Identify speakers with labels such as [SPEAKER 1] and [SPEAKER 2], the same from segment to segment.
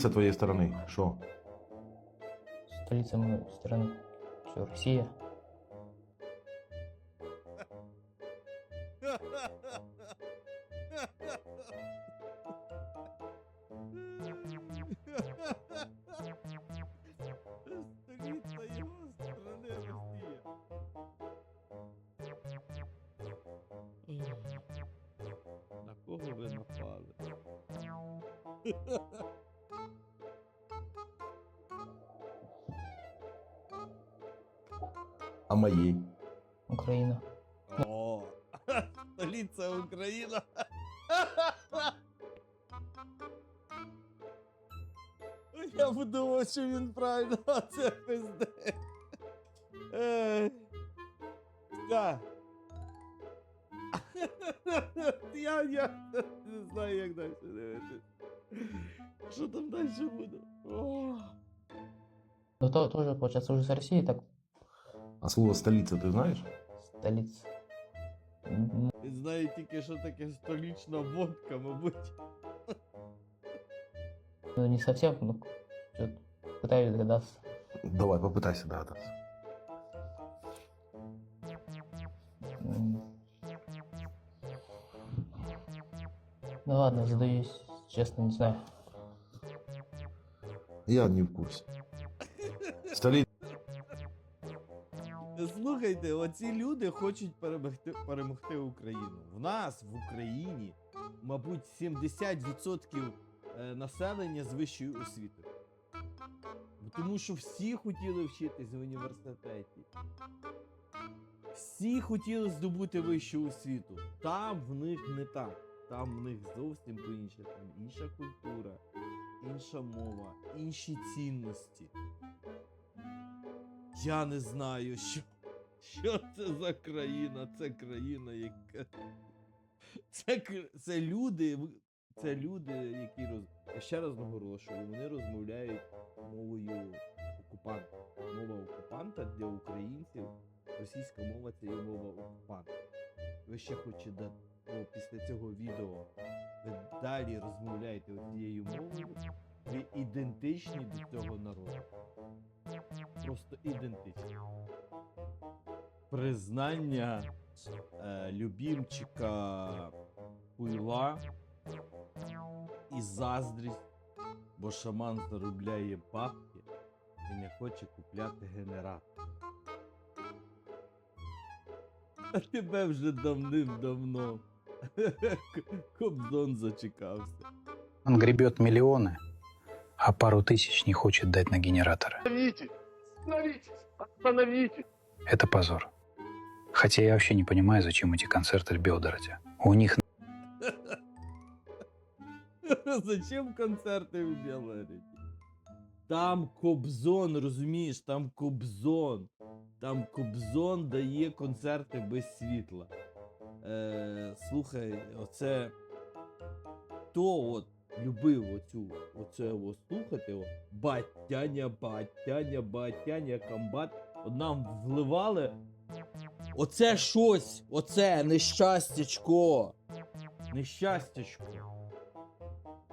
[SPEAKER 1] Це твоєї сторони. Що?
[SPEAKER 2] Столица моей страны. Все, Россия.
[SPEAKER 3] Столица его страны На кого ви напали?
[SPEAKER 1] А моєї?
[SPEAKER 2] Украина.
[SPEAKER 3] О, столиця Україна. Я подумав, що він правильно, а це пизде. Я, я не знаю, як далі дивитися. Що там далі буде? О.
[SPEAKER 2] Ну то тоже, получается, уже с России так
[SPEAKER 1] А слово столиця ти знаєш?
[SPEAKER 2] столица. М,
[SPEAKER 3] Він знає тільки, що таке столічна водка, мабуть.
[SPEAKER 2] Ну, не совсем, ну, чё-то пытаюсь догадаться.
[SPEAKER 1] Давай, попитайся догадатися.
[SPEAKER 2] М. Ну ладно, задаюсь, честно, не знаю.
[SPEAKER 1] Я не в курсі. Столиця.
[SPEAKER 3] Слухайте, оці люди хочуть перемогти, перемогти Україну. В нас в Україні, мабуть, 70% е, населення з вищою освітою. Тому що всі хотіли вчитись в університеті. Всі хотіли здобути вищу освіту. Там в них не так. Там в них зовсім по-інше. Там інша культура, інша мова, інші цінності. Я не знаю, що, що це за країна. Це країна, яка. Це, це люди, це люди, які роз. Я ще раз наголошую, вони розмовляють мовою окупанта. Мова окупанта для українців. Російська мова це є мова окупанта. Ви ще хочете після цього відео ви далі розмовляєте цією мовою, ви ідентичні до цього народу Просто ідентичні. Признання е, любімчика Пуйла і заздрість, бо шаман заробляє бабки і не хоче купляти генератор. А тебе вже давним-давно Кобзон зачекався.
[SPEAKER 4] Он гребет миллионы, а пару тысяч не хочет дать на генераторы.
[SPEAKER 5] Остановитесь! Остановитесь! Остановитесь!
[SPEAKER 4] Это позор. Хотя я вообще не понимаю, зачем эти концерты в Белгороде. У них
[SPEAKER 3] Зачем концерти в Білорусі? Там Кобзон, розумієш, там Кобзон. Там Кобзон дає концерти без світла. Е, слухай, оце. Хто от любив оцю, оце слухати? О, батяня, батяня, батяня, комбат. Нам вливали. Оце щось, оце нещастячко. Нещастячко.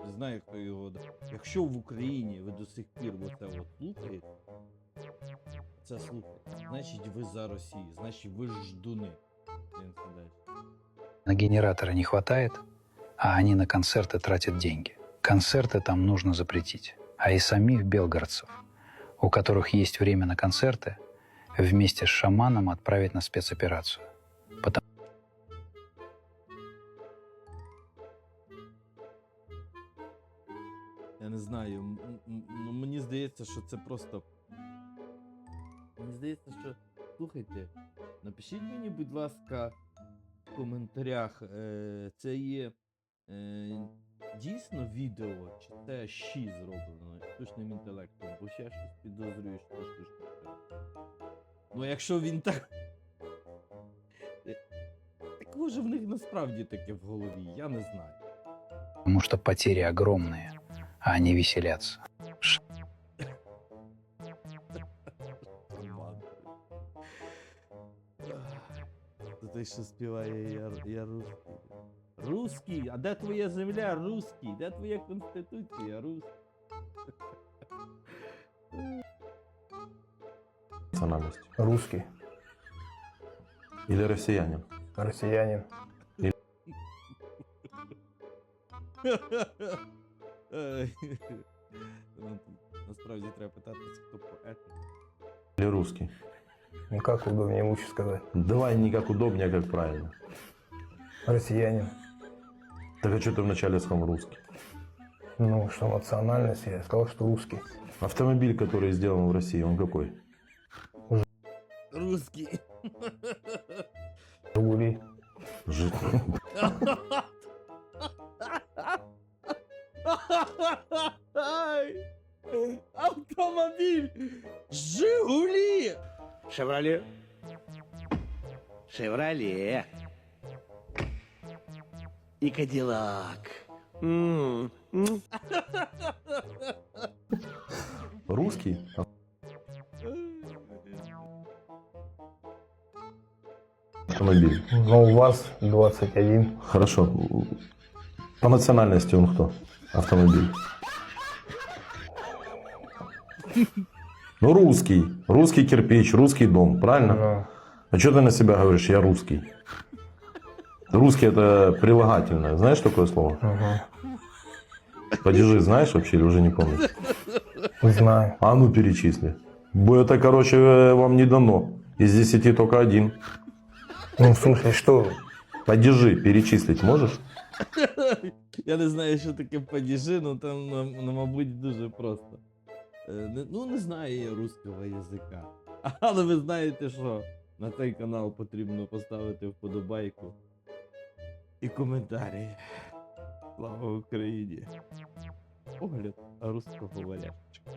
[SPEAKER 3] Не знаю, хто його. Якщо в Україні ви до сих пір оце от слухаєте, це слухаєте, значить ви за Росію, значить ви ждуни.
[SPEAKER 4] На генераторы не хватает, а они на концерты тратят деньги. Концерты там нужно запретить. А и самих белгородцев, у которых есть время на концерты, вместе с шаманом отправить на спецоперацию.
[SPEAKER 3] Я не знаю. м- м- м- Ну, мені здається, що це просто. Мені здається, що. Слухайте, напишіть мені, будь ласка, в коментарях, е, це є Е, дійсно відео, чи це щі зроблено штучним інтелектом, бо ще щось підозрюю, що штучний інтелект. Ну, якщо він так. Е, Так може в них насправді таке в голові, я не знаю.
[SPEAKER 4] Потому что потери огромные, а они веселятся.
[SPEAKER 3] Той, що співає я, я русський. Русский. а де твоя земля, русський? Де твоя конституція, русский.
[SPEAKER 1] Национальность.
[SPEAKER 6] Русский.
[SPEAKER 1] Или россиянин.
[SPEAKER 6] Россиянин.
[SPEAKER 3] Насправді треба питатися, хто поет.
[SPEAKER 1] Или русский.
[SPEAKER 6] Ну как удобнее лучше сказать?
[SPEAKER 1] Давай не как удобнее, а как правильно.
[SPEAKER 6] Россиянин.
[SPEAKER 1] Так а что ты вначале сказал русский?
[SPEAKER 6] Ну, что национальность, я сказал, что русский.
[SPEAKER 1] Автомобиль, который сделан в России, он какой?
[SPEAKER 3] Русський.
[SPEAKER 6] Жигули.
[SPEAKER 1] Жи-
[SPEAKER 3] Ай! Автомобіль! Жигулі!
[SPEAKER 7] Шевроле. Шевроле. И Кадиллак. М, м.
[SPEAKER 1] Русский? Автомобиль.
[SPEAKER 6] Но у вас 21.
[SPEAKER 1] Хорошо. По национальности он кто? Автомобиль. Ну, русский. Русский кирпич, русский дом, правильно?
[SPEAKER 6] Ну,
[SPEAKER 1] А что ты на себя говоришь, я русский? Русский это прилагательное. Знаешь такое слово?
[SPEAKER 6] угу.
[SPEAKER 1] Падежи знаешь вообще или уже не помнишь?
[SPEAKER 6] Знаю.
[SPEAKER 1] А ну перечисли. Бо это, короче, э, вам не дано. Из десяти только один.
[SPEAKER 6] Ну, в смысле, что? вы?
[SPEAKER 1] Падежи перечислить можешь?
[SPEAKER 3] Я не знаю, що таке падіжи, ну там, ну, ну, мабуть, дуже просто. Е, не- Ну, не знаю я руського язика. Але ви знаєте, що на цей канал потрібно поставити вподобайку і коментарі. Слава Україні! Огляд русского варячка.